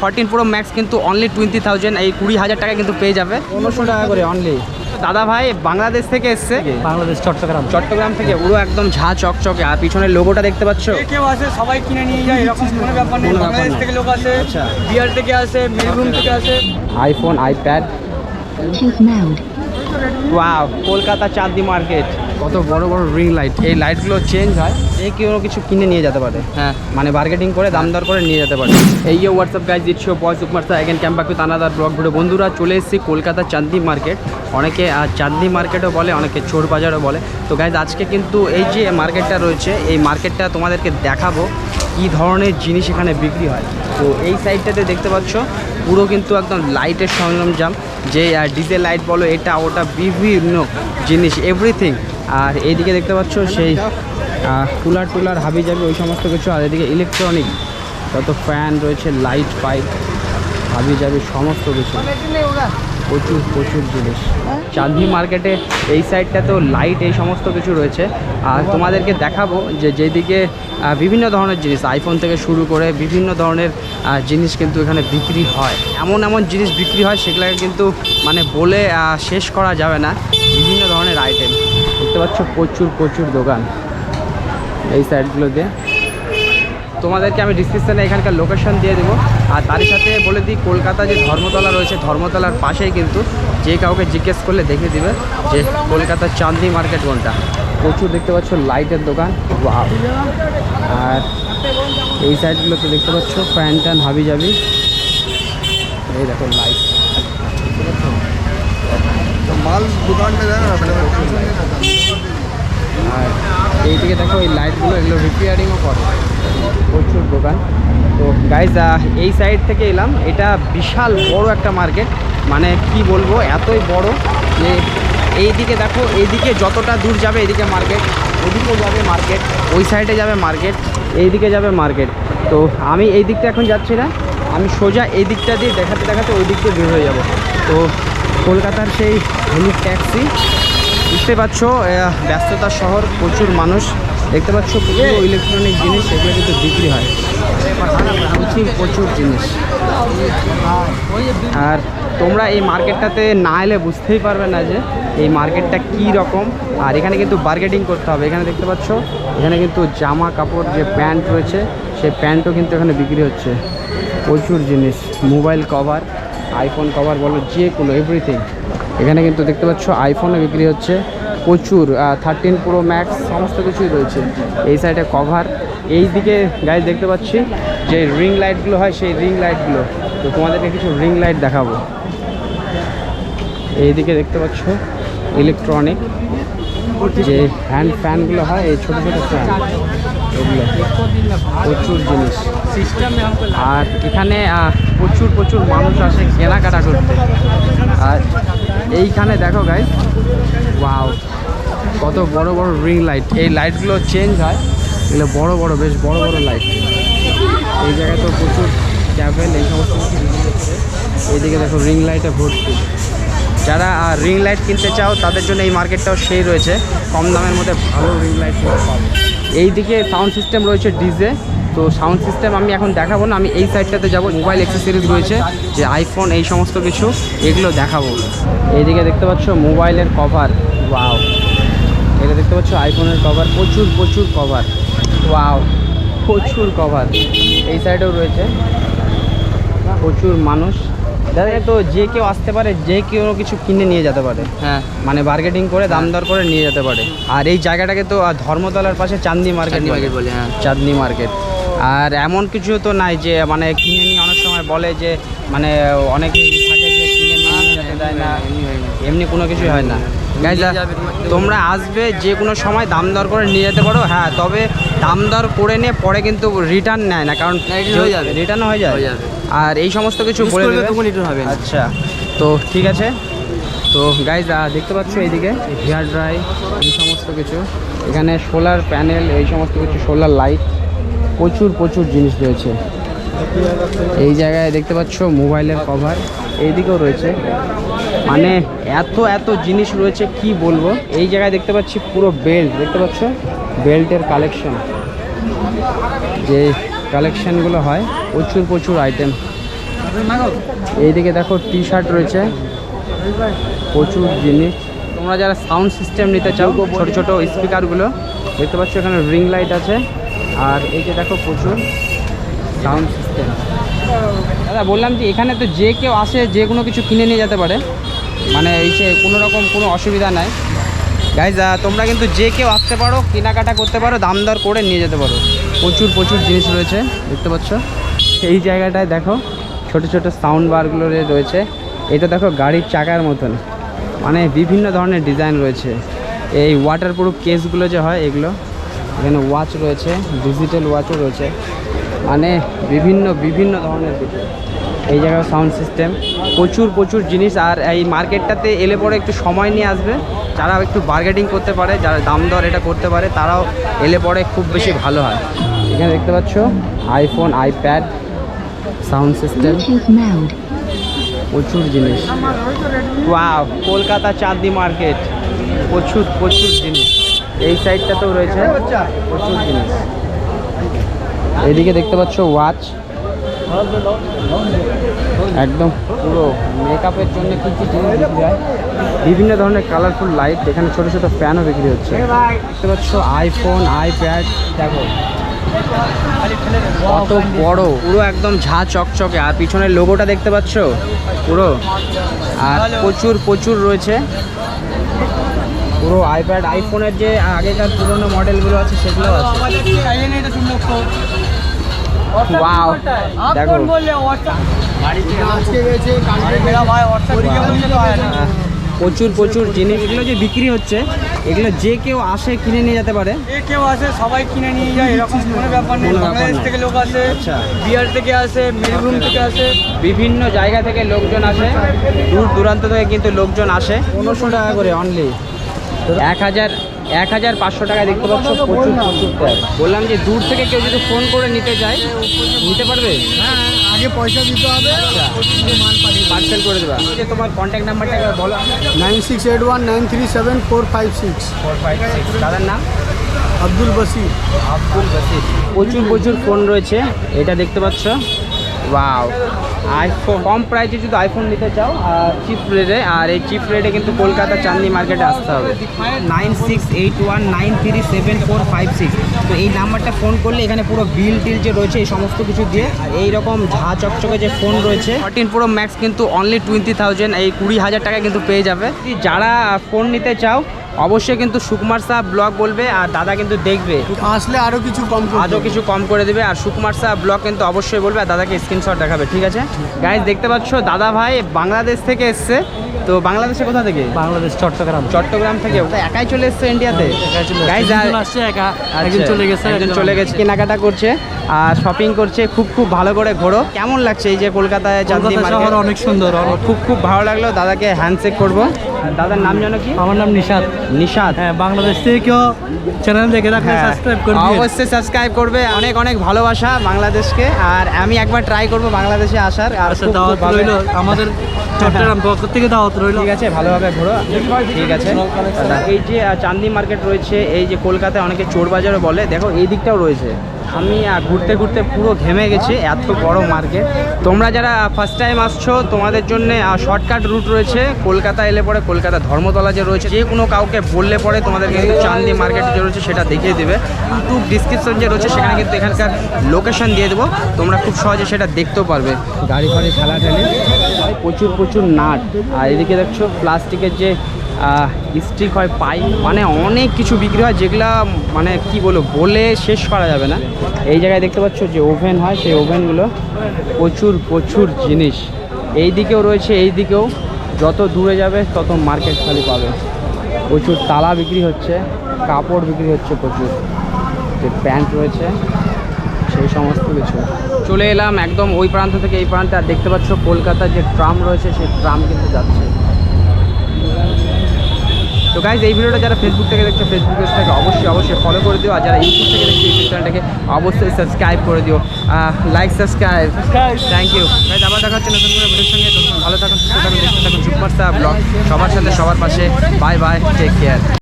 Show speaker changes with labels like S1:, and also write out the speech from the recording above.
S1: Fourteen pro max কিন্তু only twenty thousand এই কুড়ি হাজার টাকা কিন্তু পেয়ে যাবে।
S2: পনেরোশো টাকা করে অনলি
S1: দাদা ভাই বাংলাদেশ থেকে এসছে?
S2: বাংলাদেশ চট্টগ্রাম।
S1: চট্টগ্রাম থেকে পুরো একদম ঝা চকচকে। আর পিছনের লোগোটা দেখতে পাচ্ছ?
S3: কেউ আসে সবাই কিনে নিয়ে যায় এরকম কোনো ব্যাপার নেই। বাংলাদেশ থেকে লোক আসে
S1: আচ্ছা।
S3: বিহার থেকে আসে বীরভূম থেকে আসে।
S4: IPhone iPad
S1: wow Kolkata Chandni market. কত বড় বড় রিং লাইট এই লাইটগুলো চেঞ্জ হয় যে কেউ কিছু কিনে নিয়ে যেতে পারে। হ্যাঁ মানে বার্গেটিং করে দাম দর করে নিয়ে যেতে পারে। এই যে হোয়াটসঅ্যাপ গাইজ ইটস বয়স boy Sukumar again camp back with another blog video বন্ধুরা, চলে এসেছি কলকাতা চাঁদনি মার্কেট অনেকে চাঁদনি মার্কেটও বলে, অনেকে চোর বাজারও বলে। তো গাইজ আজকে কিন্তু এই যে মার্কেটটা রয়েছে, এই মার্কেটটা তোমাদেরকে দেখাবো, কী ধরনের জিনিস এখানে বিক্রি হয়। তো এই সাইডটাতে দেখতে পাচ্ছ, পুরো কিন্তু একদম লাইটের সরঞ্জাম। যে ডিজে লাইট বলো, এটা, ওটা বিভিন্ন জিনিস এভরিথিং আর এইদিকে দেখতে পাচ্ছ সেই কুলার টুলার, হাবি যাবে ওই সমস্ত কিছু। আর এদিকে ইলেকট্রনিক যত ফ্যান রয়েছে লাইট পাইপ হাবি যাবে সমস্ত কিছু। প্রচুর প্রচুর জিনিস। চাঁদনি মার্কেটে এই সাইডটাতেও লাইট এই সমস্ত কিছু রয়েছে। আর তোমাদেরকে দেখাবো যে যেদিকে বিভিন্ন ধরনের জিনিস আইফোন থেকে শুরু করে বিভিন্ন ধরনের জিনিস কিন্তু এখানে বিক্রি হয়। এমন এমন জিনিস বিক্রি হয়, সেগুলোকে কিন্তু মানে বলে শেষ করা যাবে না। বিভিন্ন ধরনের আইটেম দেখতে পাচ্ছ প্রচুর প্রচুর দোকান এই সাইডগুলোতে। তোমাদেরকে আমি ডিসক্রিপশানে এখানকার লোকেশন দিয়ে দেবো। আর তারই সাথে বলে দিই, কলকাতা যে ধর্মতলা রয়েছে, ধর্মতলার পাশেই কিন্তু যে কাউকে জিজ্ঞেস করলে দেখে দিবে যে কলকাতার চাঁদনি মার্কেট কোনটা। প্রচুর দেখতে পাচ্ছ লাইটের দোকান! আর এই সাইডগুলোতে দেখতে পাচ্ছ ফ্যান ট্যান হাবি যাবি এই দেখো লাইট
S5: माल दुकान में जाना
S1: আর এইদিকে দেখো এই লাইটগুলো এগুলো রিপেয়ারিংও করে প্রচুর দোকান তো গাইজ এই সাইড থেকে এলাম এটা বিশাল বড় একটা মার্কেট মানে কি বলবো এতই বড় যে এইদিকে দেখো এইদিকে যতটা দূর যাবে এইদিকে মার্কেট ওদিকে যাবে মার্কেট ওই সাইডে যাবে মার্কেট এইদিকে যাবে মার্কেট তো আমি এই দিকটা এখন যাচ্ছি না আমি সোজা এই দিকটা দিয়ে দেখাতে দেখাতে ওই দিক দিয়ে বের হয়ে যাব তো কলকাতার সেই হেলি ট্যাক্সি। বুঝতে পারছ ব্যস্ততার শহর, প্রচুর মানুষ। দেখতে পাচ্ছ প্রচুর ইলেকট্রনিক জিনিস, এগুলো কিন্তু বিক্রি হয়। প্রচুর প্রচুর জিনিস। আর তোমরা এই মার্কেটটাতে না এলে বুঝতেই পারবে না যে এই মার্কেটটা কী রকম। আর এখানে কিন্তু বার্গেটিং করতে হবে। এখানে দেখতে পাচ্ছ, এখানে কিন্তু জামা কাপড় যে প্যান্ট রয়েছে, সেই প্যান্টও কিন্তু এখানে বিক্রি হচ্ছে। প্রচুর জিনিস, মোবাইল কভার। আইফোন কভার বলো, যে কোনো এভরিথিং এখানে কিন্তু দেখতে পাচ্ছ আইফোনও বিক্রি হচ্ছে প্রচুর থার্টিন প্রো ম্যাক্স সমস্ত কিছুই রয়েছে। এই সাইডে কভার এই দিকে গায়ে দেখতে পাচ্ছি যে রিং লাইটগুলো হয়, সেই রিং লাইটগুলো তো তোমাদেরকে কিছু রিং লাইট দেখাবো। এইদিকে দেখতে পাচ্ছ ইলেকট্রনিক যে হ্যান্ড ফ্যানগুলো হয়, এই ছোটো ছোটো ফ্যান এগুলো প্রচুর জিনিস। আর এখানে প্রচুর প্রচুর মানুষ আসে কেনাকাটা করতে। আর এইখানে দেখো গাই ওয়াও কত বড় বড় রিং লাইট এই লাইটগুলো চেঞ্জ হয়, এগুলো বড় বড়, বেশ বড় বড় লাইট এই জায়গায় তো প্রচুর ট্যাভেল এই সমস্ত এইদিকে দেখো রিং লাইটে ভর্তি। যারা রিং লাইট কিনতে চাও, তাদের জন্য এই মার্কেটটাও সেই রয়েছে। কম দামের মধ্যে ভালো রিং লাইট পাবে। এইদিকে সাউন্ড সিস্টেম রয়েছে ডিজে তো সাউন্ড সিস্টেম আমি এখন দেখাবো না, আমি এই সাইডটাতে যাব। মোবাইল অ্যাক্সেসরিজ রয়েছে, যে আইফোন এই সমস্ত কিছু, এগুলো দেখাবো। এইদিকে দেখতে পাচ্ছ মোবাইলের কভার ওয়াও এটা দেখতে পাচ্ছ আইফোনের কভার প্রচুর প্রচুর কভার ওয়াও প্রচুর কভার এই সাইডেও রয়েছে। প্রচুর মানুষ। দাদা তো যে কেউ আসতে পারে যে কেউ কিছু কিনে নিয়ে যেতে পারে।
S2: হ্যাঁ।
S1: মানে বার্গেটিং করে দাম দর করে নিয়ে যেতে পারে। আর এই জায়গাটাকে তো ধর্মতলার পাশে চাঁদনি মার্কেট
S2: market বলে, হ্যাঁ।
S1: চাঁদনি মার্কেট আর এমন কিছু তো নাই যে মানে কিনে নিয়ে অনেক সময় বলে যে মানে অনেকে থাকে যে কিনে নিয়ে দেয় না। এমনি কোনো কিছুই হয় না। তোমরা আসবে যে কোনো সময় দাম দর করে নিয়ে যেতে পারো। হ্যাঁ তবে দাম দর করে নিয়ে পরে কিন্তু রিটার্ন নেয় না কারণ
S2: হয়ে যাবে।
S1: রিটার্ন হয়ে যায়।
S2: হয়ে যাবে।
S1: আর এই সমস্ত কিছু বলে
S2: হবে।
S1: আচ্ছা তো ঠিক আছে। তো গাইজ দেখতে পাচ্ছ এইদিকে হেয়ার ড্রাই এই সমস্ত কিছু। এখানে সোলার প্যানেল এই সমস্ত কিছু সোলার লাইট প্রচুর প্রচুর জিনিস রয়েছে। এই জায়গায় দেখতে পাচ্ছ মোবাইলের কভার এইদিকেও রয়েছে। মানে এত এত জিনিস রয়েছে কি বলব? এই জায়গায় দেখতে পাচ্ছি পুরো বেল্ট দেখতে পাচ্ছ? বেল্টের কালেকশন যে কালেকশনগুলো হয়, প্রচুর প্রচুর আইটেম এইদিকে দেখো টি শার্ট রয়েছে, প্রচুর জিনিস। তোমরা যারা সাউন্ড সিস্টেম নিতে চাও, ছোটো ছোটো স্পিকারগুলো দেখতে পাচ্ছ এখানে রিং লাইট আছে। আর এই যে দেখো প্রচুর সাউন্ড সিস্টেম দাদা, বললাম যে এখানে তো যে কেউ আসে, যে কোনো কিছু কিনে নিয়ে যেতে পারে। মানে এই যে কোনো রকম কোনো অসুবিধা নাই। গাইজ তোমরা কিন্তু যে কেউ আসতে পারো, কেনাকাটা করতে পারো দাম দর করে নিয়ে যেতে পারো। প্রচুর প্রচুর জিনিস রয়েছে, দেখতে পাচ্ছ? এই জায়গাটায় দেখো, ছোট ছোট সাউন্ড বারগুলো রয়েছে। এটা দেখো গাড়ির চাকার মতন। মানে বিভিন্ন ধরনের ডিজাইন রয়েছে। এই ওয়াটারপ্রুফ কেসগুলো যে হয় এগুলো, এখানে ওয়াচ রয়েছে ডিজিটাল ওয়াচও রয়েছে। মানে বিভিন্ন বিভিন্ন ধরনের এই জায়গায় সাউন্ড সিস্টেম প্রচুর প্রচুর জিনিস। আর এই মার্কেটটাতে এলে পরে একটু সময় নিয়ে আসবে। যারা একটু বার্গেটিং করতে পারে, যারা দাম দর এটা করতে পারে, তারাও এলে পরে খুব বেশি ভালো হয়। এখানে দেখতে পাচ্ছ আইফোন আইপ্যাড সাউন্ড সিস্টেম প্রচুর জিনিস। ওয়াও কলকাতা চাঁদনি মার্কেট প্রচুর প্রচুর জিনিস। এই সাইডটাতেও রয়েছে প্রচুর জিনিস। এদিকে দেখতে পাচ্ছ ওয়াচ একদম পুরো মেকআপের জন্য কী কী জিনিস বিক্রি হয়? বিভিন্ন ধরনের কালারফুল লাইট এখানে ছোটো ছোটো ফ্যানও বিক্রি হচ্ছে। দেখতে পাচ্ছ আইফোন আইপ্যাড দেখো কত বড় পুরো একদম ঝা চকচকে আর পিছনের লোগোটা দেখতে পাচ্ছ? পুরো। আর প্রচুর প্রচুর রয়েছে। পুরো আইপ্যাড আইফোনের যে আগেকার পুরোনো মডেলগুলো আছে সেগুলো আছে। Wow, দেখো। প্রচুর প্রচুর জিনিস। এগুলো যে বিক্রি হচ্ছে এগুলো যে কেউ আসে কিনে নিয়ে যেতে পারে।
S3: যে কেউ আসে সবাই কিনে নিয়ে যায় এরকম কোনো ব্যাপার নেই। বাংলাদেশ থেকে লোক আসে
S1: আচ্ছা।
S3: বিহার থেকে আসে মেরুভূম থেকে আসে
S1: বিভিন্ন জায়গা থেকে লোকজন আসে। দূর দূরান্ত থেকে কিন্তু লোকজন আসে। পনেরোশো টাকা করে অনলি এক হাজার এক হাজার পাঁচশো টাকা দেখতে পাচ্ছ প্রচুর প্রচুর। বললাম যে দূর থেকে কেউ যদি ফোন করে নিতে যায় নিতে পারবে?
S3: হ্যাঁ আগে পয়সা দিতে হবে
S1: পার্সেল করে দেবা। যে তোমার কন্ট্যাক্ট নাম্বারটা বলো।
S5: Nine six eight one nine three seven four five six.
S1: Four five six দাদার নাম?
S5: আব্দুল বসির
S1: আব্দুল বাসির প্রচুর প্রচুর ফোন রয়েছে। এটা দেখতে পাচ্ছ। ওয়াও আইফোন কম প্রাইসে যদি আইফোন নিতে চাও চিপ রেটে আর এই চিপ রেটে কিন্তু কলকাতা চাঁদনি মার্কেটে আসতে হবে। Nine six eight one nine three seven four five six তো এই নাম্বারটা ফোন করলে এখানে পুরো বিল টিল যে রয়েছে, এই সমস্ত কিছু দিয়ে, আর এইরকম ঝা চকচকে যে ফোন রয়েছে ফর্টিন প্রো ম্যাক্স কিন্তু অনলি টোয়েন্টি থাউজেন্ড এই কুড়ি হাজার টাকা কিন্তু পেয়ে যাবে। যারা ফোন নিতে চাও অবশ্যই কিন্তু সুকুমার সাহা ব্লগ বলবে আর দাদা কিন্তু দেখবে।
S5: আসলে আরও কিছু কম।
S1: আজও কিছু কম করে দেবে আর সুকুমার শাহ ব্লগ কিন্তু অবশ্যই বলবে আর দাদাকে স্ক্রিনশট দেখাবে ঠিক আছে? গাইজ দেখতে পাচ্ছ দাদা ভাই বাংলাদেশ থেকে এসছে। তো বাংলাদেশে কোথা থেকে?
S2: বাংলাদেশ চট্টগ্রাম।
S1: চট্টগ্রাম থেকে। একাই চলে এসছে ইন্ডিয়াতে গাইজ
S2: আসছে একা একজন চলে গেছে
S1: একজন চলে গেছে কেনাকাটা করছে। আর শপিং করছে খুব খুব ভালো করে ঘোরো। কেমন লাগছে এই যে কলকাতায় চাঁদনি
S2: শহর অনেক সুন্দর
S1: খুব খুব ভালো লাগল। দাদাকে হ্যান্ডশেক করব। দাদার নাম জানো কি?
S2: আমার নাম নিশাদ
S1: নিশাদ
S2: হ্যাঁ বাংলাদেশ থেকে কেউ চ্যানেল দেখে
S1: হ্যাঁ,
S2: সাবস্ক্রাইব করবে।
S1: অবশ্যই সাবস্ক্রাইব করবে। অনেক অনেক ভালোবাসা বাংলাদেশকে। আর আমি একবার ট্রাই করব বাংলাদেশে আসার। আর
S2: আচ্ছা দাওয়াত
S1: ভালো-
S2: রইল আমাদের চট্টগ্রাম পক্ষ থেকে দাওয়াত রইল।
S1: ঠিক আছে ভালোভাবে ঘোরো। ঠিক আছে। এই যে চাঁদনি মার্কেট রয়েছে এই যে কলকাতায় অনেকে চোর বাজারও বলে দেখো এই দিকটাও রয়েছে। আমি ঘুরতে ঘুরতে পুরো ঘেমে গেছি, এত বড় মার্কেট তোমরা যারা ফার্স্ট টাইম আসছো, তোমাদের জন্য শর্টকাট রুট রয়েছে। কলকাতা এলে পরে কলকাতা ধর্মতলা যে রয়েছে, যে কোনো কাউকে বললে পরে তোমাদের কিন্তু চাঁদনি মার্কেট যে রয়েছে সেটা দেখিয়ে দেবে। ইউটিউব ডিসক্রিপশন যে রয়েছে, সেখানে কিন্তু এখানকার লোকেশন দিয়ে দেবো। তোমরা খুব সহজে সেটা দেখতেও পারবে। গাড়ি ফাড়ি ঠেলা ঠেলে প্রচুর প্রচুর নাট। আর এদিকে দেখছ, প্লাস্টিকের যে স্টিক হয়, পাই মানে অনেক কিছু বিক্রি হয় যেগুলা মানে কি বলব, বলে শেষ করা যাবে না। এই জায়গায় দেখতে পাচ্ছ যে ওভেন হয়, সেই ওভেনগুলো প্রচুর প্রচুর জিনিস। এই দিকেও রয়েছে এই দিকেও যত দূরে যাবে তত মার্কেট খালি পাবে। প্রচুর তালা বিক্রি হচ্ছে, কাপড় বিক্রি হচ্ছে প্রচুর। যে প্যান্ট রয়েছে, সেই সমস্ত কিছু। চলে এলাম একদম ওই প্রান্ত থেকে এই প্রান্তে, আর দেখতে পাচ্ছ কলকাতার যে ট্রাম রয়েছে, সেই ট্রাম কিন্তু যাচ্ছে। তো গাইজ এই ভিডিওটা যারা ফেসবুক থেকে দেখছ ফেসবুক পেজটাকে অবশ্যই অবশ্যই ফলো করে দিও। আর যারা ইউটিউব থেকে দেখছ ইউটিউব চ্যানেলটাকে অবশ্যই সাবস্ক্রাইব করে দিও। Like subscribe thank you guys আবার দেখা হচ্ছে নতুন করে ভিডিওর সঙ্গে। ভালো থাকুন সুস্থ থাকুন দেখতে থাকুন সুপার সাহেব ব্লগ। সবার সাথে সবার পাশে। Bye bye take care